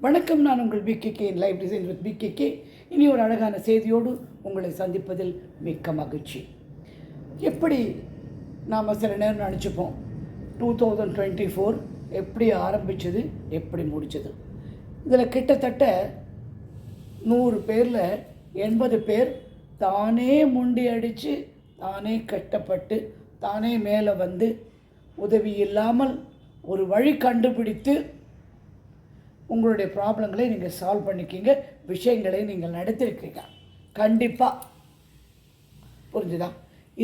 வணக்கம் நான் உங்கள் PKK live design with PKK இனி ஒரு அழகான செய்தியோடு உங்களை சந்திப்பதில் மிக்க மகிழ்ச்சி. எப்படி நாம் சில நேரம் நினச்சிப்போம்? டூ தௌசண்ட் டுவெண்ட்டி ஃபோர் எப்படி ஆரம்பிச்சது எப்படி முடிச்சது? இதில் கிட்டத்தட்ட நூறு பேரில் எண்பது பேர் தானே முண்டி அடித்து தானே கட்டப்பட்டு தானே மேலே வந்து உதவி இல்லாமல் ஒரு வழி கண்டுபிடித்து உங்களுடைய ப்ராப்ளங்களை நீங்கள் சால்வ் பண்ணிக்கிங்க. விஷயங்களை நீங்கள் நடத்திருக்கீங்க கண்டிப்பாக புரிஞ்சுதா?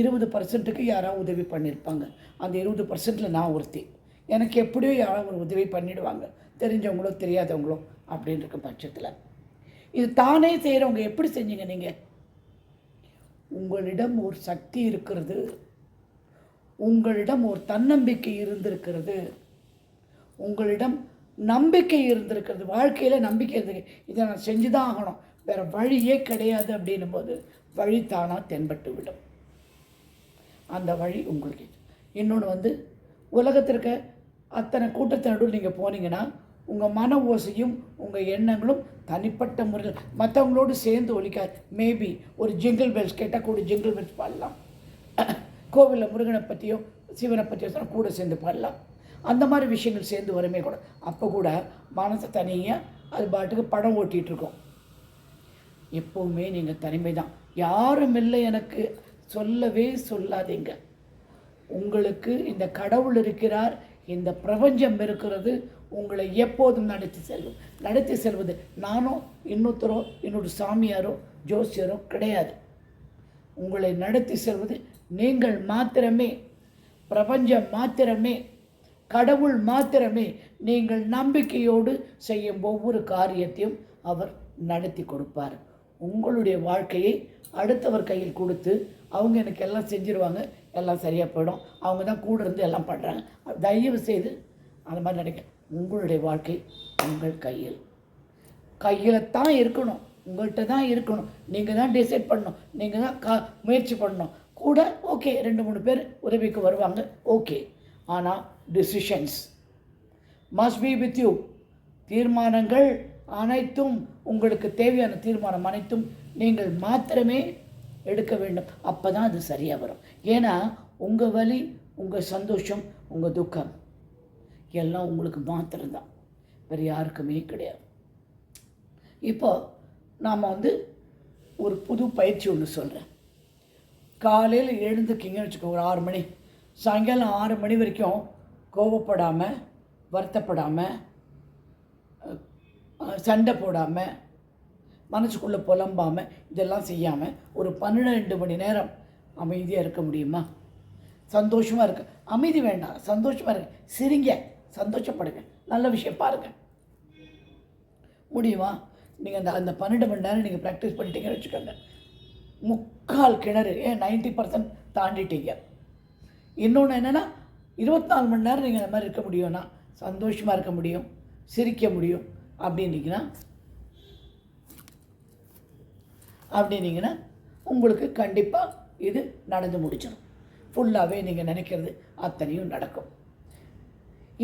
இருபது பர்சன்ட்டுக்கு யாராவது உதவி பண்ணியிருப்பாங்க அந்த இருபது பர்சன்ட்டில் நான் ஒருத்தி. எனக்கு எப்படியோ யாராவது ஒரு உதவி பண்ணிடுவாங்க. தெரிஞ்சவங்களோ தெரியாதவங்களோ அப்படின்னு இருக்க பட்சத்தில். இது தானே செய்கிறவங்க எப்படி செஞ்சீங்க நீங்கள் உங்களிடம் ஒரு சக்தி இருக்கிறது. உங்களிடம் ஒரு தன்னம்பிக்கை இருந்திருக்கிறது. உங்களிடம் நம்பிக்கை இருந்திருக்கிறது வாழ்க்கையில் நம்பிக்கை இருந்திருக்கு இதை நான் செஞ்சு தான் ஆகணும். வேறு வழியே கிடையாது அப்படின்னும் போது வழி தானாக தென்பட்டு விடும். அந்த வழி உங்களுக்கு. இன்னொன்று வந்து உலகத்திற்கு அத்தனை கூட்டத்து நடுவில் நீங்கள் போனீங்கன்னா உங்கள் மன ஓசையும் உங்கள் எண்ணங்களும் தனிப்பட்ட முறையில் மற்றவங்களோடு சேர்ந்து ஒழிக்காது மேபி ஒரு ஜிங்கிள் பெல்ஸ் கேட்டால் கூட ஜிங்கிள் பெல்ஸ் பாடலாம். கோவிலில் முருகனை பற்றியோ சிவனை பற்றியோ சொன்னால் கூட சேர்ந்து பாடலாம். அந்த மாதிரி விஷயங்கள் சேர்ந்து வருமே கூட. அப்போ கூட மனசை தனியாக அது பாட்டுக்கு படம் ஓட்டிகிட்ருக்கோம் எப்போவுமே நீங்கள் தனிமை தான் யாரும் இல்லை எனக்கு. சொல்லவே சொல்லாதீங்க. உங்களுக்கு இந்த கடவுள் இருக்கிறார் இந்த பிரபஞ்சம் இருக்கிறது உங்களை எப்போதும் நடத்தி செல்லும். நடத்தி செல்வது நானோ இன்னொருத்தரோ இன்னொரு சாமியாரோ ஜோசியரோ கிடையாது. உங்களை நடத்தி செல்வது நீங்கள் மாத்திரமே. பிரபஞ்சம் மாத்திரமே. கடவுள் மாத்திரமே நீங்கள் நம்பிக்கையோடு செய்யும் ஒவ்வொரு காரியத்தையும் அவர் நடத்தி கொடுப்பார். உங்களுடைய வாழ்க்கையை அடுத்தவர் கையில் கொடுத்து அவங்க எனக்கு எல்லாம் செஞ்சிருவாங்க எல்லாம் சரியாக போயிடும். அவங்க தான் கூட இருந்து எல்லாம் பண்ணுறாங்க தயவு செய்து அந்த மாதிரி நினைக்க உங்களுடைய வாழ்க்கை உங்கள் கையில். கையில் தான் இருக்கணும். உங்கள்கிட்ட தான் இருக்கணும். நீங்கள் தான் டிசைட் பண்ணணும். நீங்கள் தான் கா முயற்சி பண்ணணும். கூட ஓகே ரெண்டு மூணு பேர் உதவிக்கு வருவாங்க ஓகே ஆனால் decisions must be with you தீர்மானங்கள் அனைத்தும் உங்களுக்கு தேவையான தீர்மானம் அனைத்தும் நீங்கள் மாத்திரமே எடுக்க வேண்டும். அப்போ தான் அது சரியாக வரும். ஏன்னா உங்கள் வலி உங்கள் சந்தோஷம் உங்கள் துக்கம் எல்லாம் உங்களுக்கு மாத்திரம்தான். வேறு யாருக்குமே கிடையாது. இப்போ நாம் வந்து ஒரு புது பயிற்சி ஒன்று சொல்கிறேன் காலையில் எழுந்துக்கிங்கன்னு வச்சுக்கோ ஒரு ஆறு மணி. சாயங்காலம் ஆறு மணி வரைக்கும் கோவப்படாமல் வருத்தப்படாமல் சண்டை போடாமல் மனசுக்குள்ளே புலம்பாமல் இதெல்லாம் செய்யாமல் ஒரு பன்னெண்டு மணி நேரம் அமைதியாக இருக்க முடியுமா? சந்தோஷமாக இருக்க. அமைதி வேண்டாம். சந்தோஷமாக இருக்க சிரிங்க. சந்தோஷப்படுங்க. நல்ல விஷயம் பாருங்கள் முடியுமா? நீங்கள் அந்த அந்த பன்னெண்டு மணி நேரம் நீங்கள் ப்ராக்டிஸ் பண்ணிட்டீங்கன்னு வச்சுக்கோங்க. முக்கால் கிணறு ஏன் நைன்ட்டி பர்சன்ட் தாண்டிட்டீங்க. இன்னொன்று என்னென்னா இருபத்தி நாலு மணி நேரம் நீங்கள் அந்த மாதிரி இருக்க முடியும்னா சந்தோஷமாக இருக்க முடியும் சிரிக்க முடியும் அப்படின்னீங்கன்னா அப்படின்னீங்கன்னா உங்களுக்கு கண்டிப்பாக இது நடந்து முடிச்சிடும் ஃபுல்லாகவே நீங்கள் நினைக்கிறது அத்தனையும் நடக்கும்.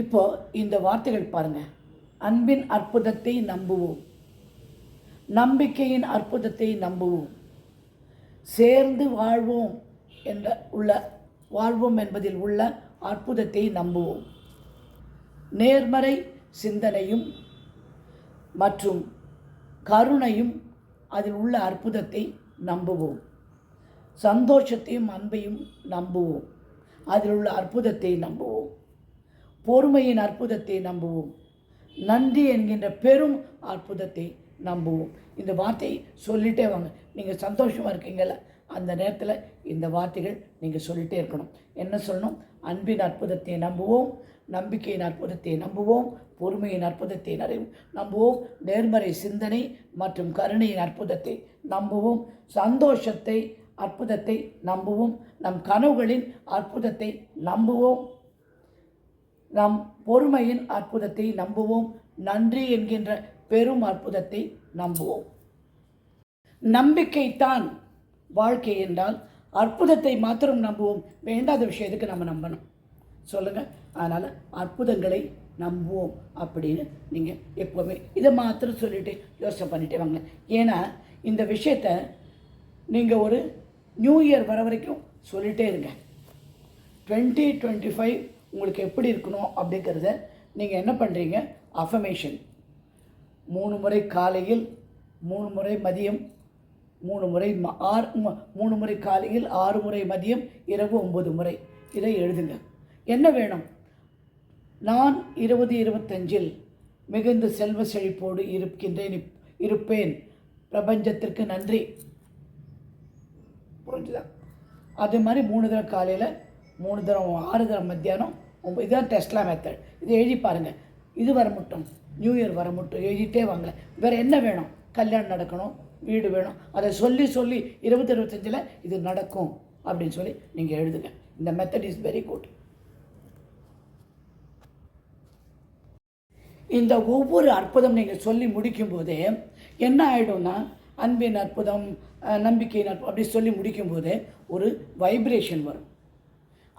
இப்போது இந்த வார்த்தைகள் பாருங்கள் அன்பின் அற்புதத்தை நம்புவோம். நம்பிக்கையின் அற்புதத்தை நம்புவோம். சேர்ந்து வாழ்வோம் என்ற உள்ள வாழ்வோம் என்பதில் உள்ள அற்புதத்தை நம்புவோம். நேர்மறை சிந்தனையும் மற்றும் கருணையும் அதில் உள்ள அற்புதத்தை நம்புவோம். சந்தோஷத்தையும் அன்பையும் நம்புவோம். அதில் உள்ள அற்புதத்தை நம்புவோம். பொறுமையின் அற்புதத்தை நம்புவோம். நன்றி என்கின்ற பெரும் அற்புதத்தை நம்புவோம். இந்த வார்த்தையை சொல்லிட்டே வாங்க. நீங்கள் சந்தோஷமாக இருக்கீங்கள அந்த நேரத்தில் இந்த வார்த்தைகள் நீங்கள் சொல்லிகிட்டே இருக்கணும். என்ன சொல்லணும்? அன்பின் அற்புதத்தை நம்புவோம் நம்பிக்கையின் அற்புதத்தை நம்புவோம் பொறுமையின் அற்புதத்தை நம்புவோம் நேர்மறை சிந்தனை மற்றும் கருணையின் அற்புதத்தை நம்புவோம் சந்தோஷத்தை அற்புதத்தை நம்புவோம் நம் கனவுகளின் அற்புதத்தை நம்புவோம் நம் பொறுமையின் அற்புதத்தை நம்புவோம் நன்றி என்கின்ற பெரும் அற்புதத்தை நம்புவோம். நம்பிக்கைத்தான் வாழ்க்கை என்றால் அற்புதத்தை மாத்திரம் நம்புவோம். வேண்டாத விஷயத்துக்கு நம்ம நம்பணும். சொல்லுங்கள் அதனால் அற்புதங்களை நம்புவோம் அப்படின்னு நீங்கள் எப்போவுமே இதை மாத்திரம் சொல்லிவிட்டு யோசனை பண்ணிட்டே வாங்க. ஏன்னா இந்த விஷயத்த நீங்கள் ஒரு நியூ இயர் வர வரைக்கும் சொல்லிகிட்டே இருங்க. டுவெண்ட்டி டுவெண்ட்டி ஃபைவ் உங்களுக்கு எப்படி இருக்கணும் அப்படிங்கிறத நீங்கள் என்ன பண்ணுறீங்க அஃபமேஷன் மூணு முறை காலையில் மூணு முறை மதியம் மூணு முறை ஆறு மூணு முறை காலையில் ஆறு முறை மதியம் இரவு ஒம்பது முறை. இதை எழுதுங்க. என்ன வேணும்? நான் இருபது இருபத்தஞ்சில் மிகுந்த செல்வ செழிப்போடு இருக்கின்றேன் இருப்பேன். பிரபஞ்சத்திற்கு நன்றி. புரிஞ்சுதா? அதே மாதிரி மூணு தடவை காலையில் மூணு தரம் ஆறு தடவை மத்தியானம் இதுதான் டெஸ்ட்லா மெத்தட் இதை எழுதி பாருங்கள் இது வர மட்டும் நியூ இயர் வர மட்டும் எழுதிட்டே வாங்க. வேறு என்ன வேணும்? கல்யாணம் நடக்கணும் வீடு வேணும். அதை சொல்லி சொல்லி இருபத்தி இருபத்தஞ்சில் இது நடக்கும் அப்படின்னு சொல்லி நீங்கள் எழுதுங்க. இந்த மெத்தட் இஸ் வெரி குட் இந்த ஒவ்வொரு அற்புதம் நீங்கள் சொல்லி முடிக்கும்போதே என்ன ஆகிடும்னா அன்பின் அற்புதம் நம்பிக்கையின் அற்புதம் அப்படி சொல்லி முடிக்கும்போது ஒரு வைப்ரேஷன் வரும்.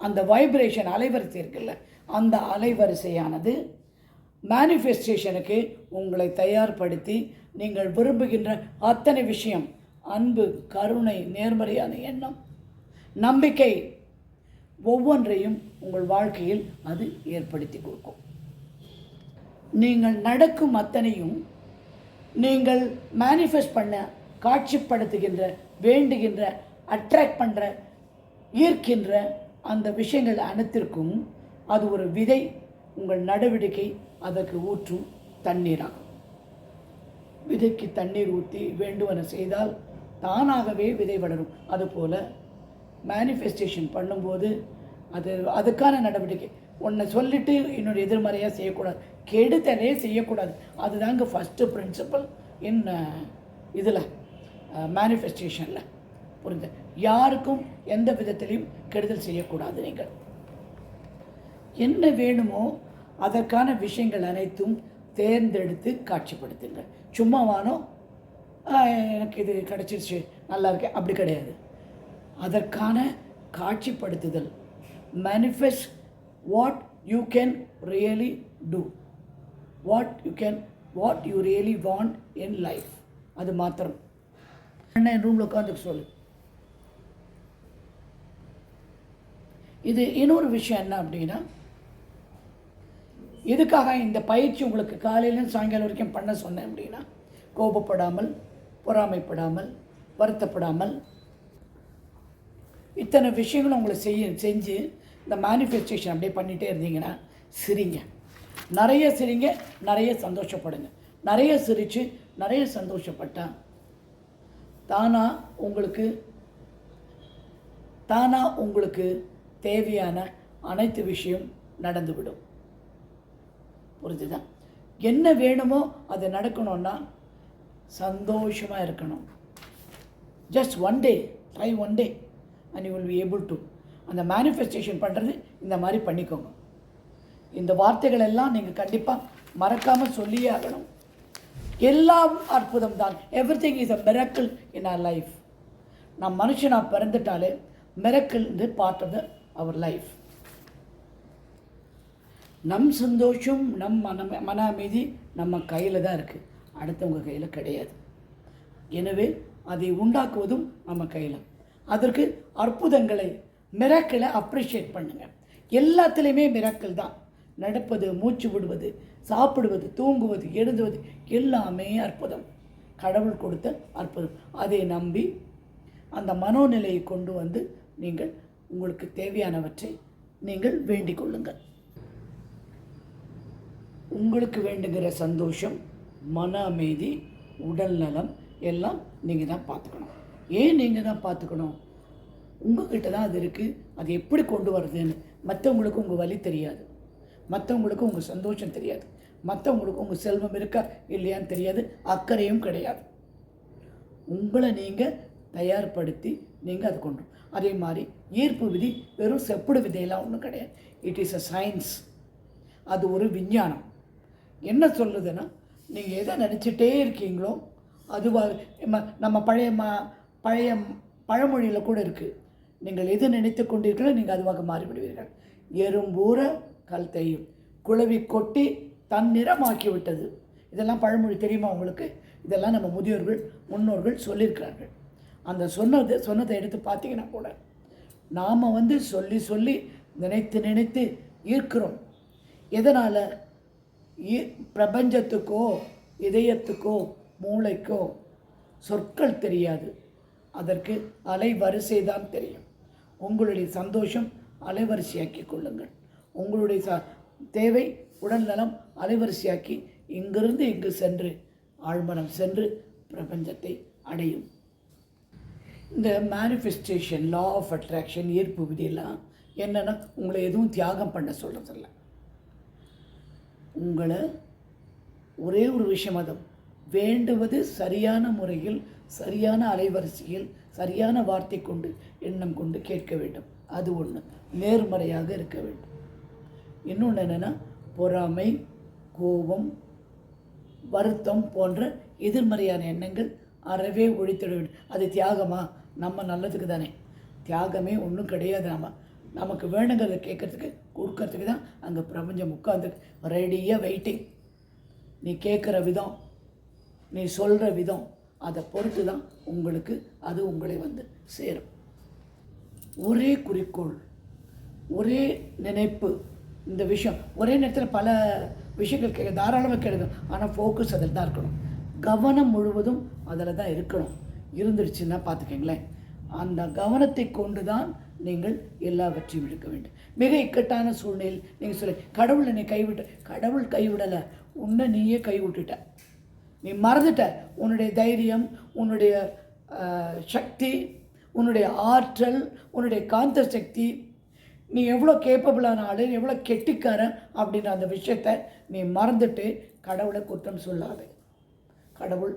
அந்த வைப்ரேஷன் அலைவரிசை இருக்குல்ல அந்த அலைவரிசையானது மேனிஃபெஸ்டேஷனுக்கு உங்களை தயார்படுத்தி நீங்கள் விரும்புகின்ற அத்தனை விஷயம் அன்பு கருணை நேர்மறையான எண்ணம் நம்பிக்கை ஒவ்வொன்றையும் உங்கள் வாழ்க்கையில் அது ஏற்படுத்தி கொடுக்கும். நீங்கள் நடக்கும் அத்தனையும் நீங்கள் மேனிஃபெஸ்ட் பண்ண காட்சிப்படுத்துகின்ற வேண்டுகின்ற அட்ராக்ட் பண்ணுற ஈர்க்கின்ற அந்த விஷயங்கள் அனைத்திற்கும் அது ஒரு விதை உங்கள் நடவடிக்கை அதற்கு ஊற்றும் தண்ணீராகும் விதைக்கு தண்ணீர் ஊற்றி வேண்டுவன செய்தால் தானாகவே விதை வளரும். அதுபோல் மேனிஃபெஸ்டேஷன் பண்ணும்போது அது அதுக்கான நடவடிக்கை. ஒன்றை சொல்லிட்டு இன்னொரு எதிர்மறையாக செய்யக்கூடாது. கெடுதலே செய்யக்கூடாது. அதுதாங்க ஃபஸ்ட்டு பிரின்சிபல் இன் இதில் மேனிஃபெஸ்டேஷனில் புரிஞ்ச யாருக்கும் எந்த விதத்திலையும் கெடுதல் செய்யக்கூடாது நீங்கள். என்ன வேணுமோ அதற்கான விஷயங்கள் அனைத்தும் தேர்ந்தெடுத்து காட்சிப்படுத்துங்க சும்மாவானோ வானோ எனக்கு இது கிடச்சிருச்சு நல்லா இருக்கேன் அப்படி கிடையாது. அதற்கான காட்சிப்படுத்துதல். Manifest what you can really do what you can what you really want in life அது மாத்திரம். என்ன என் ரூமில் உட்காந்து சொல்லு. இது இன்னொரு விஷயம் என்ன அப்படின்னா எதுக்காக இந்த பயிற்சி உங்களுக்கு காலையிலேருந்து சாயங்காலம் வரைக்கும் பண்ண சொன்னேன் அப்படின்னா கோபப்படாமல் பொறாமைப்படாமல் வருத்தப்படாமல் இத்தனை விஷயங்களும் உங்களை செய்ய செஞ்சு இந்த மேனிஃபெஸ்டேஷன் அப்படியே பண்ணிகிட்டே இருந்தீங்கன்னா சிரிங்க. நிறைய சிரிங்க நிறைய சந்தோஷப்படுங்க. நிறைய சிரித்து நிறைய சந்தோஷப்பட்டேன் தானாக உங்களுக்கு தானாக உங்களுக்கு தேவையான அனைத்து விஷயம் நடந்துவிடும். புரிஞ்சுதா? என்ன வேணுமோ அது நடக்கணும்னா சந்தோஷமாக இருக்கணும். Just one day try one day and you will be able to அந்த மேனிஃபெஸ்டேஷன் பண்ணுறது இந்த மாதிரி பண்ணிக்கோங்க. இந்த வார்த்தைகள் எல்லாம் நீங்கள் கண்டிப்பாக மறக்காமல் சொல்லியே ஆகணும். எல்லாம் அற்புதம் தான். Everything is a miracle in our life நான் மனுஷனாக பிறந்துட்டாலே மிரக்கிள் இது part of the our life நம் சந்தோஷம் நம் மன மன அமைதி நம்ம கையில் தான் இருக்குது அடுத்தவங்க கையில் கிடையாது. எனவே அதை உண்டாக்குவதும் நம்ம கையில். அதற்கு அற்புதங்களை மிராக்களை அப்ரிஷியேட் பண்ணுங்கள் எல்லாத்துலேயுமே மிராக்கள் தான். நடப்பது மூச்சு விடுவது சாப்பிடுவது தூங்குவது எழுதுவது எல்லாமே அற்புதம். கடவுள் கொடுத்த அற்புதம். அதை நம்பி அந்த மனோநிலையை கொண்டு வந்து நீங்கள் உங்களுக்கு தேவையானவற்றை நீங்கள் வேண்டிக் கொள்ளுங்கள். உங்களுக்கு வேண்டுகிற சந்தோஷம் மன அமைதி உடல் நலம் எல்லாம் நீங்கள் தான் பார்த்துக்கணும். ஏன் நீங்கள் தான் பார்த்துக்கணும்? உங்கள்கிட்ட தான் அது இருக்குது அது எப்படி கொண்டு வர்றதுன்னு மற்றவங்களுக்கு உங்கள் வழி தெரியாது. மற்றவங்களுக்கு உங்கள் சந்தோஷம் தெரியாது. மற்றவங்களுக்கு உங்கள் செல்வம் இருக்கா இல்லையான்னு தெரியாது. அக்கறையும் கிடையாது. உங்களை நீங்கள் தயார்படுத்தி நீங்கள் அது கொண்டு அதே மாதிரி ஈர்ப்பு விதி வெறும் செப்புடு விதையெல்லாம் ஒன்றும் கிடையாது. இட் இஸ் அ சயின்ஸ் அது ஒரு விஞ்ஞானம். என்ன சொல்லுதுன்னா நீங்கள் எதை நினச்சிட்டே இருக்கீங்களோ அதுவாக நம்ம- பழைய ம பழைய பழமொழியில் கூட இருக்குது நீங்கள் எது நினைத்து கொண்டீர்களோ நீங்கள் அதுவாக மாறிவிடுவீர்கள். எறும்பூர கல் தெய்யும் குழவி கொட்டி தன்னிறமாக்கி விட்டது இதெல்லாம் பழமொழி தெரியுமா உங்களுக்கு? இதெல்லாம் நம்ம முதியோர்கள் முன்னோர்கள் சொல்லியிருக்கிறார்கள். அந்த சொன்னது சொன்னதை எடுத்து பார்த்தீங்கன்னா கூட நாம் வந்து சொல்லி சொல்லி நினைத்து நினைத்து ஈர்க்கிறோம். எதனால்? பிரபஞ்சத்துக்கோ இதயத்துக்கோ மூளைக்கோ சொற்கள் தெரியாது. அதற்கு அலைவரிசை தான் தெரியும். உங்களுடைய சந்தோஷம் அலைவரிசையாக்கி கொள்ளுங்கள். உங்களுடைய ச தேவை உடல்நலம் அலைவரிசையாக்கி இங்கிருந்து இங்கு சென்று ஆழ்மனம் சென்று பிரபஞ்சத்தை அடையும். இந்த மேனிஃபெஸ்டேஷன் லா ஆஃப் அட்ராக்ஷன் ஈர்ப்பு விதியெல்லாம் என்னென்னா உங்களை எதுவும் தியாகம் பண்ண சொல்கிறதில்ல உங்களை ஒரே ஒரு விஷயம் அது. வேண்டுவது சரியான முறையில் சரியான அலைவரிசையில் சரியான வார்த்தை கொண்டு எண்ணம் கொண்டு கேட்க வேண்டும். அது ஒன்று நேர்மறையாக இருக்க வேண்டும். இன்னொன்று என்னென்னா பொறாமை கோபம் வருத்தம் போன்ற எதிர்மறையான எண்ணங்கள் அறவே ஒழித்திட வேண்டும். அது தியாகமா? நம்ம நல்லதுக்கு தானே தியாகமே ஒன்றும் கிடையாது நம்ம நமக்கு வேணுங்கிறத கேட்கறதுக்கு கொடுக்கறதுக்கு தான் அங்கே பிரபஞ்சம் உட்காந்து ரெடியாக வெயிட்டிங் நீ கேட்குற விதம் நீ சொல்கிற விதம் அதை பொறுத்து தான் உங்களுக்கு அது உங்களை வந்து சேரும். ஒரே குறிக்கோள் ஒரே நினைப்பு இந்த விஷயம். ஒரே நேரத்தில் பல விஷயங்கள் கேட்க தாராளமாக கேட்கும் ஆனால் ஃபோக்கஸ் அதில் தான் இருக்கணும். கவனம் முழுவதும் அதில் தான் இருக்கணும். இருந்துருச்சுன்னா பார்த்துக்கங்களேன். அந்த கவனத்தை கொண்டு தான் நீங்கள் எல்லாவற்றையும் எடுக்க வேண்டும். மிக இக்கட்டான சூழ்நிலையில் நீங்கள் சொல்லி கடவுள் என்னை கைவிட்ட கடவுள் கைவிடலை. உன்னை நீயே கைவிட்டுட்ட. நீ மறந்துட்ட. உன்னுடைய தைரியம் உன்னுடைய சக்தி உன்னுடைய ஆற்றல் உன்னுடைய காந்த சக்தி நீ எவ்வளோ கேப்பபிளான ஆளு எவ்வளோ கெட்டிக்காரன் அப்படின்ற அந்த விஷயத்தை நீ மறந்துட்டு கடவுளை குற்றம் சொல்லாது. கடவுள்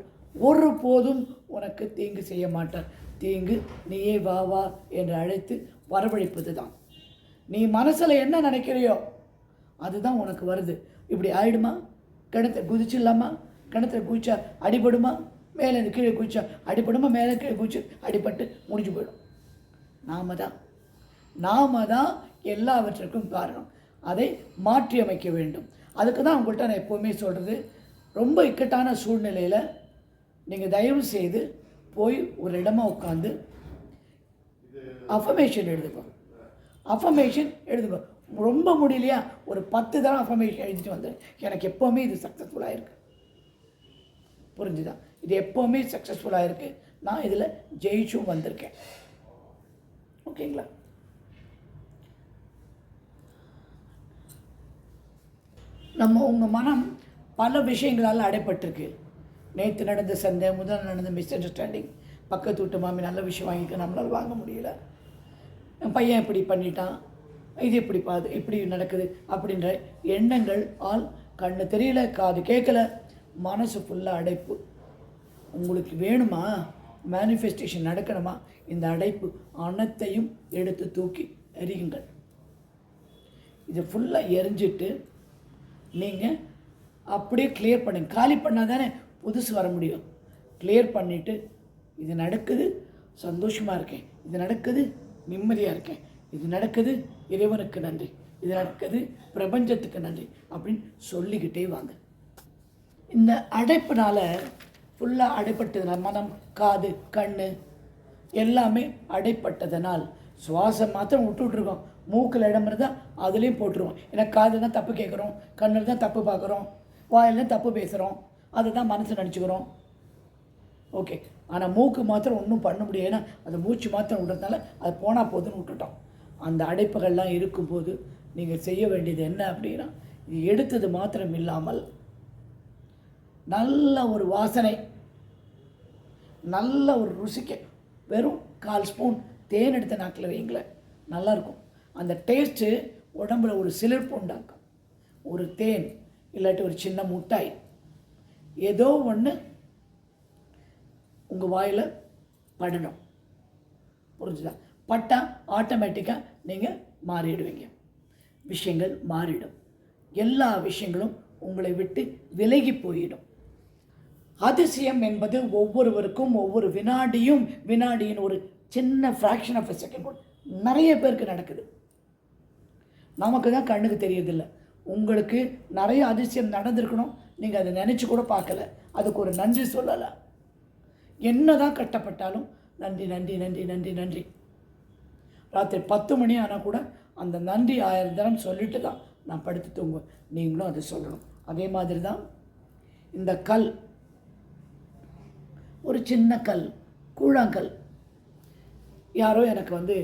ஒரு போதும் உனக்கு தீங்கு செய்ய மாட்டார். தீங்கு நீயே வா வா என்று அழைத்து வரவழைப்பது தான் நீ மனசில் என்ன நினைக்கிறியோ அதுதான் உனக்கு வருது. இப்படி ஆயிடுமா? கிணத்துல குதிச்சிடலாமா? கிணத்துல குதிச்சா அடிபடுமா? மேலே இருந்து கீழே குதிச்சா அடிபடுமா? மேலே கீழே குதிச்சு அடிபட்டு முடிஞ்சு போயிடும். நாம தான் நாம தான் எல்லாவற்றிற்கும் காரணம். அதை மாற்றி அமைக்க வேண்டும். அதுக்கு தான் உங்கள்கிட்ட நான் எப்போவுமே சொல்கிறது ரொம்ப இக்கட்டான சூழ்நிலையில் நீங்கள் தயவு செய்து போய் ஒரு இடமா உட்காந்து அஃபமேஷன் எழுதுக்கோ அஃபமேஷன் எழுதுக்கோ ரொம்ப முடியலையா? ஒரு பத்து தடவை அஃபமேஷன் எழுதிட்டு வந்தேன். எனக்கு எப்போவுமே இது சக்ஸஸ்ஃபுல்லாக இருக்குது புரிஞ்சுதா? இது எப்போவுமே சக்ஸஸ்ஃபுல்லாக இருக்குது நான் இதில் ஜெயிச்சும் வந்திருக்கேன். ஓகேங்களா? நம்ம உங்கள் மனம் பல விஷயங்களால் அடைப்பட்டிருக்கு. நேற்று நடந்த சண்டை முதல் நடந்த மிஸ் அண்டர்ஸ்டாண்டிங் பக்கத்து வீட்டு மாமி நல்ல விஷயம் வாங்கிக்க நம்மளால் வாங்க முடியல. என் பையன் இப்படி பண்ணிட்டான் இது இப்படி பாது இப்படி நடக்குது அப்படின்ற எண்ணங்கள் ஆள் கண்ணு தெரியல காது கேட்கல. மனசு ஃபுல்லாக அடைப்பு. உங்களுக்கு வேணுமா? மேனிஃபெஸ்டேஷன் நடக்கணுமா? இந்த அடைப்பு அனைத்தையும் எடுத்து தூக்கி எறியுங்கள். இது ஃபுல்லாக எரிஞ்சிட்டு நீங்கள் அப்படியே கிளியர் பண்ணுங்க. காலி பண்ணால் தானே புதுசு வர முடியும். கிளியர் பண்ணிவிட்டு இது நடக்குது சந்தோஷமாக இருக்கேன். இது நடக்குது நிம்மதியாக இருக்கேன். இது நடக்குது இறைவனுக்கு நன்றி. இது நடக்குது பிரபஞ்சத்துக்கு நன்றி அப்படின்னு சொல்லிக்கிட்டே வாங்க. இந்த அடைப்பினால் ஃபுல்லாக அடைப்பட்டதுனால் மனம் காது கண் எல்லாமே அடைப்பட்டதனால் சுவாசம் மாத்திரம் விட்டுட்ருக்கோம் மூக்கில் இடம் இருந்தால் அதுலேயும் போட்டுருவோம். ஏன்னா காதில் தான் தப்பு கேட்குறோம் கண்ணில் தான் தப்பு பார்க்குறோம் வாயில் தான் தப்பு பேசுகிறோம் அதை தான் மனசு நினச்சிக்கிறோம். ஓகே ஆனால் மூக்கு மாத்திரம் ஒன்றும் பண்ண முடியும் ஏன்னா அந்த மூச்சு மாத்திரம் விடுறதுனால அது போனால் போதுன்னு விட்டுட்டோம். அந்த அடைப்புகள்லாம் இருக்கும்போது நீங்கள் செய்ய வேண்டியது என்ன அப்படின்னா இது எடுத்தது மாத்திரம் இல்லாமல் நல்ல ஒரு வாசனை நல்ல ஒரு ருசிக்க வெறும் கால் ஸ்பூன் தேன் எடுத்த நாக்கில் வைங்களேன் நல்லாயிருக்கும். அந்த டேஸ்ட்டு உடம்புல ஒரு சிலிர்ப்பு உண்டாக்கும். ஒரு தேன் இல்லாட்டி ஒரு சின்ன முட்டாய் ஏதோ ஒன்று உங்கள் வாயில் படணும். புரிஞ்சுதா? பட்டா ஆட்டோமேட்டிக்காக நீங்கள் மாறிடுவீங்க. விஷயங்கள் மாறிடும். எல்லா விஷயங்களும் உங்களை விட்டு விலகி போயிடும். அதிசயம் என்பது ஒவ்வொருவருக்கும் ஒவ்வொரு வினாடியும் வினாடியின் ஒரு சின்ன ஃப்ராக்ஷன் ஆஃப் செகண்ட் நிறைய பேருக்கு நடக்குது. நமக்கு தான் கண்ணுக்கு தெரியறதில்ல. உங்களுக்கு நிறைய அதிசயம் நடந்திருக்கணும். நீங்கள் அதை நினச்சி கூட பார்க்கல. அதுக்கு ஒரு நன்றி சொல்லலை என்னதான் கட்டப்பட்டாலும் நன்றி நன்றி நன்றி நன்றி நன்றி. ராத்திரி பத்து மணி ஆனால் கூட அந்த நன்றி ஆயிரம் தரம் சொல்லிட்டு தான் நான் படுத்து தூங்குவேன். நீங்களும் அதை சொல்லணும். அதே மாதிரி தான் இந்த கல். ஒரு சின்ன கல் கூழாங்கல். யாரோ எனக்கு வந்து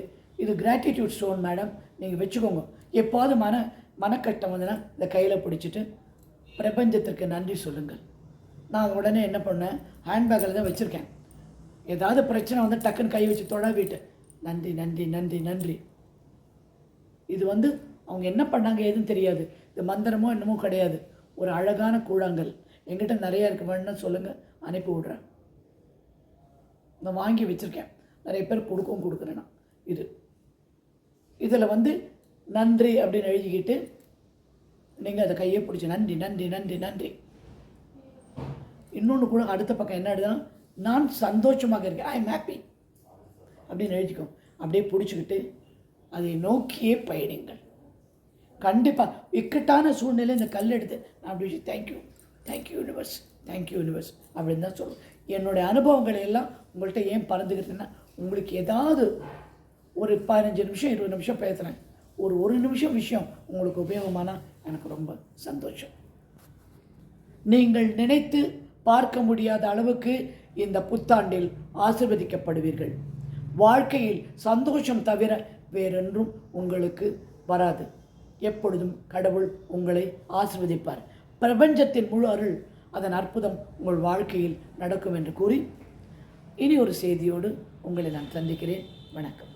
இது கிராட்டிடியூட் ஸ்டோன் மேடம் நீங்கள் வச்சுக்கோங்க. எப்போது மன மனக்கட்டம் வந்துன்னா இந்த கையில் பிடிச்சிட்டு பிரபஞ்சத்திற்கு நன்றி சொல்லுங்கள். நான் உடனே என்ன பண்ணேன்? ஹேண்ட்பேக்கில் தான் வச்சுருக்கேன். ஏதாவது பிரச்சனை வந்து டக்குன்னு கை வச்சு தொடாவிட்டு நன்றி நன்றி நன்றி நன்றி. இது வந்து அவங்க என்ன பண்ணாங்க எதுவும் தெரியாது. இது மந்திரமோ என்னமோ கிடையாது. ஒரு அழகான கூழாங்கல். எங்கிட்ட நிறையா இருக்கு. வேணும்னு சொல்லுங்கள் அனுப்பி விட்றேன். நான் வாங்கி வச்சுருக்கேன். நிறைய பேர் கொடுக்கவும் கொடுக்குறேன் நான். இது. இதில் வந்து நன்றி அப்படின்னு எழுதிக்கிட்டு நீங்கள் அதை கையை பிடிச்சி நன்றி நன்றி நன்றி நன்றி. இன்னொன்று கூட அடுத்த பக்கம் என்ன எழுதுனா நான் சந்தோஷமாக இருக்கேன். ஐ எம் ஹாப்பி அப்படின்னு எழுதிக்கோ. அப்படியே பிடிச்சிக்கிட்டு அதை நோக்கியே பயணிங்கள். கண்டிப்பாக இக்கட்டான சூழ்நிலை இந்த கல் எடுத்து நான் அப்படி வச்சு thank you thank you universe thank you universe அப்படின்னு தான் சொல்லுவேன் என்னுடைய அனுபவங்களை எல்லாம் உங்கள்கிட்ட ஏன் பறந்துக்கிட்டேன்னா உங்களுக்கு ஏதாவது ஒரு பதினஞ்சு நிமிஷம் இருபது நிமிஷம் பேசுகிறேன் ஒரு ஒரு நிமிஷம் விஷயம் உங்களுக்கு உபயோகமானால் எனக்கு ரொம்ப சந்தோஷம். நீங்கள் நினைத்து பார்க்க முடியாத அளவுக்கு இந்த புத்தாண்டில் ஆசிர்வதிக்கப்படுவீர்கள். வாழ்க்கையில் சந்தோஷம் தவிர வேறொன்றும் உங்களுக்கு வராது. எப்பொழுதும் கடவுள் உங்களை ஆசிர்வதிப்பார். பிரபஞ்சத்தின் முழு அருள் அதன் அற்புதம் உங்கள் வாழ்க்கையில் நடக்கும் என்று கூறி இனி ஒரு செய்தியோடு உங்களை நான் சந்திக்கிறேன். வணக்கம்.